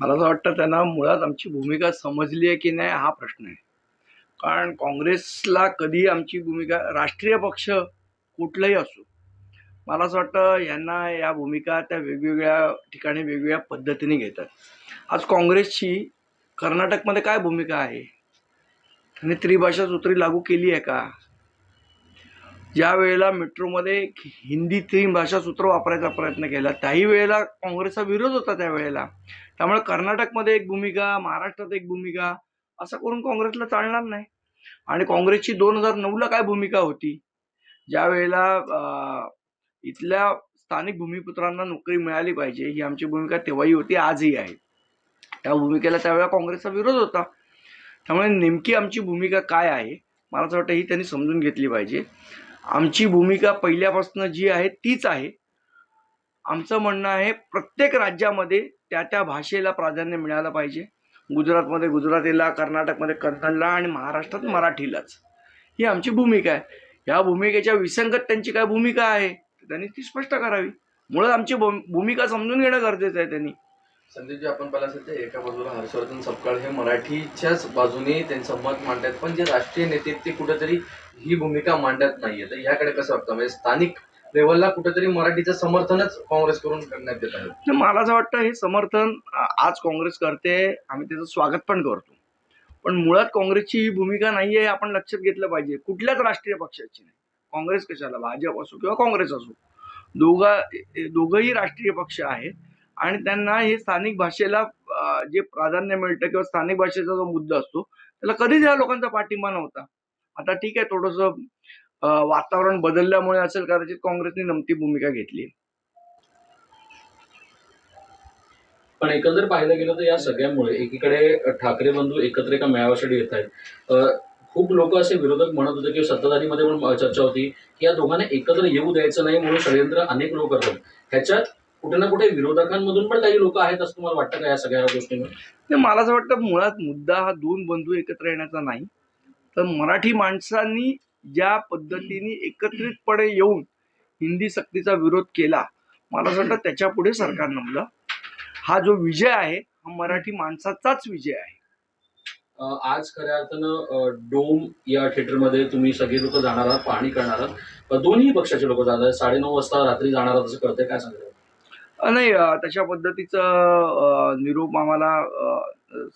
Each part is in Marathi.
मला असं वाटतं त्यांना मुळात आमची भूमिका समजली आहे की नाही हा प्रश्न आहे. कारण काँग्रेसला कधी आमची भूमिका राष्ट्रीय पक्ष कुठलाही असो मला असं वाटतं यांना या भूमिका त्या वेगवेगळ्या ठिकाणी वेगवेगळ्या पद्धतीने घेतात. आज काँग्रेसची कर्नाटकमध्ये काय भूमिका आहे? त्यांनी त्रिभाषा सूत्री लागू केली आहे का? ज्या वेळेला मेट्रोमध्ये हिंदी तीन भाषा सूत्र वापरायचा प्रयत्न केला त्याही वेळेला काँग्रेसचा विरोध होता त्यावेळेला. त्यामुळे कर्नाटकमध्ये एक भूमिका महाराष्ट्रात एक भूमिका असं करून काँग्रेसला चालणार नाही. आणि काँग्रेसची दोन हजार नऊला काय भूमिका होती? ज्या वेळेला इथल्या स्थानिक भूमिपुत्रांना नोकरी मिळाली पाहिजे ही आमची भूमिका तेव्हाही होती आजही आहे. त्या भूमिकेला त्यावेळेला काँग्रेसचा विरोध होता. त्यामुळे नेमकी आमची भूमिका काय आहे? मला असं वाटतं ही त्यांनी समजून घेतली पाहिजे. आमची भूमिका पहिल्यापासून जी आहे तीच आहे. आमचं म्हणणं आहे प्रत्येक राज्यामध्ये त्या त्या भाषेला प्राधान्य मिळालं पाहिजे. गुजरातमध्ये गुजरातीला कर्नाटकमध्ये कन्नडला आणि महाराष्ट्रात मराठीलाच. ही आमची भूमिका आहे. ह्या भूमिकेच्या विसंगत त्यांची काय भूमिका आहे? त्यांनी ती स्पष्ट करावी. मुळात आमची भूम- भूमिका समजून घेणं गरजेचं आहे त्यांनी. संदीपजी आपण पाहिलं असेल ते एका बाजूला हर्षवर्धन सपकाळ हे मराठीच्याच बाजूने त्यांचं मत मांडतात पण जे राष्ट्रीय नेते ते कुठेतरी ही भूमिका मांडत नाहीये तर याकडे कसं वाटतं? म्हणजे स्थानिक लेवलला कुठेतरी मराठीचं समर्थनच काँग्रेसकडून करण्यात येत आहे. मला असं वाटतं हे समर्थन आज काँग्रेस करते आम्ही त्याचं स्वागत पण करतो. पण मुळात काँग्रेसची ही भूमिका नाही आहे आपण लक्षात घेतलं पाहिजे. कुठल्याच राष्ट्रीय पक्षाची नाही. काँग्रेस कशाला? भाजप असो किंवा काँग्रेस असो. दोघा दोघंही राष्ट्रीय पक्ष आहेत. आणि त्यांना हे स्थानिक भाषेला जे प्राधान्य मिळतं किंवा स्थानिक भाषेचा जो मुद्दा असतो त्याला कधीच या लोकांचा पाठिंबा नव्हता. आता ठीक आहे थोडस वातावरण बदलल्यामुळे असेल कदाचित काँग्रेसने नमती भूमिका घेतली. पण एकंदर पाहिलं गेलं तर या सगळ्यामुळे एकीकडे ठाकरे बंधू एकत्र एका मेळाव्यासाठी येत आहेत. खूप लोक असे विरोधक म्हणत होते किंवा सत्ताधारीमध्ये पण चर्चा होती की या दोघांना एकत्र येऊ द्यायचं नाही म्हणून षडयंत्र अनेक लोक करतात. ह्याच्यात कुठे ना कुठे विरोधकांमधून पण काही लोक आहेत असं तुम्हाला वाटतं का या सगळ्या गोष्टींमध्ये मला असं वाटतं मुळात मुद्दा हा दोन बंधू एकत्र येण्याचा नाही. तर मराठी माणसांनी ज्या पद्धतीने एकत्रितपणे येऊन हिंदी सक्तीचा विरोध केला मला असं वाटतं त्याच्या पुढे सरकार नमलं. हा जो विजय आहे हा मराठी माणसाचाच विजय आहे. आज खऱ्या अर्थानं डोम या थिएटरमध्ये तुम्ही सगळे लोक जाणार आहात पाहणी करणार आहात. दोन्ही पक्षाचे लोक जाणार साडेनऊ वाजता रात्री जाणार आहात असं कळतंय. काय अ, नाही तशा पद्धतीचं निरोप आम्हाला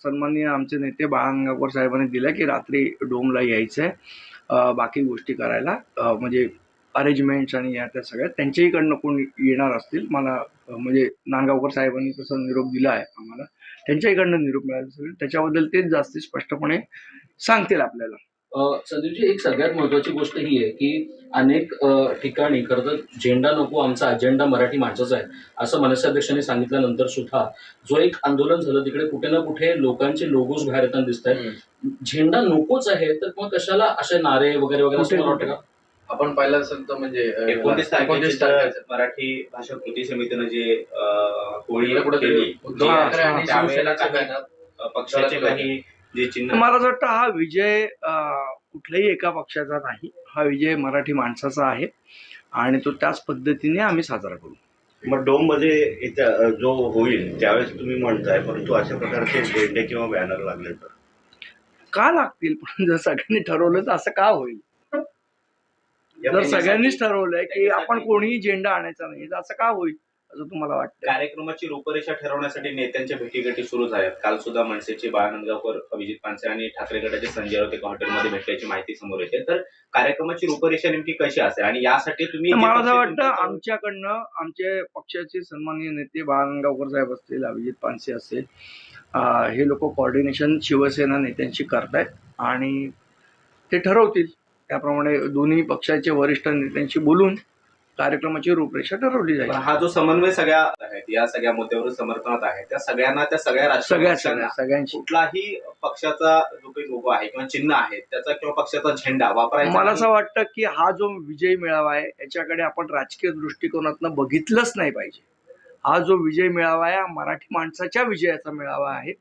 सन्माननीय आमचे नेते बाळांगापूर साहेबांनी दिला की रात्री डोमला यायचं आहे बाकी गोष्टी करायला. म्हणजे अरेंजमेंट्स आणि या त्या सगळ्या त्यांच्याहीकडनं कोण येणार असतील मला म्हणजे नांदगावकर साहेबांनी तसा निरोप दिला आहे आम्हाला. त्यांच्याहीकडनं निरोप मिळाला असेल त्याच्याबद्दल तेच जास्ती स्पष्टपणे सांगतील आपल्याला. संदीपजी एक सगळ्यात महत्वाची गोष्ट ही आहे की अनेक ठिकाणी खरं तर झेंडा नको आमचा अजेंडा मराठी माणसाचा आहे असं मनसेअध्यक्षांनी सांगितल्यानंतर सुद्धा जो एक आंदोलन झालं तिकडे कुठे ना कुठे लोकांचे लोगोज बाहेर येताना दिसत आहेत झेंडा नकोच आहे तर मग कशाला असे नारे वगैरे वगैरे असं मला वाटतं का? आपण पाहिलं असेल तर म्हणजे एकोणतीस एकोणतीस. मराठी भाषा कृती समितीनं जे होळी पक्षाचे काही मला असं वाटतं हा विजय कुठल्याही एका पक्षाचा नाही. हा विजय मराठी माणसाचा आहे. आणि तो त्याच पद्धतीने आम्ही साजरा करू. मग डोममध्ये इथं, अं, जो होईल त्यावेळेस तुम्ही म्हणताय परंतु अशा प्रकारचे झेंडे किंवा बॅनर लागले तर? का लागतील? पण जर सगळ्यांनी ठरवलं तर असं का होईल? जर सगळ्यांनीच ठरवलंय की आपण कोणीही झेंडा आणायचा नाही तर असं का होईल? असं तुम्हाला वाटतं कार्यक्रमाची रूपरेषा ठरवण्यासाठी नेत्यांच्या भेटीगाठी सुरू झाल्यात. काल सुद्धा मनसेचे बाळानंदगावकर अभिजित पानसे आणि ठाकरे गटाचे संजय राऊत एका हॉटेलमध्ये भेटल्याची माहिती समोर येते. तर कार्यक्रमाची रूपरेषा नेमकी कशी असेल आणि यासाठी तुम्ही मला असं वाटतं आमच्याकडनं आमचे पक्षाचे सन्माननीय नेते बाळगंगावकर साहेब असतील अभिजित पानसे असेल अं, हे लोक कॉर्डिनेशन शिवसेना नेत्यांशी करतायत आणि ते ठरवतील. त्याप्रमाणे दोन्ही पक्षाचे वरिष्ठ नेत्यांशी बोलून कार्यक्रमाची रूपरेषा ठरवली जाईल हा जो समन्वय सगळ्या आहेत या सगळ्या मुद्द्यावर समर्थनात आहे त्या सगळ्यांना त्या सगळ्या राष्ट्रीय सगळ्या सगळ्यांशी. कुठलाही पक्षाचा जो काही लोगो आहे किंवा चिन्ह आहे त्याचा किंवा पक्षाचा झेंडा वापरायचा मला. असं वाटतं की हा जो विजय मिळावा आहे याच्याकडे आपण राजकीय दृष्टिकोनातनं बघितलंच नाही पाहिजे. हा जो विजय मिळावा आहे हा मराठी माणसाच्या विजयाचा मिळावा आहे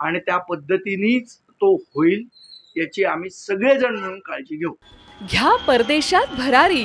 आणि त्या पद्धतीनेच तो होईल याची आम्ही सगळेजण मिळून काळजी घेऊ. घ्या परदेशात भरारी.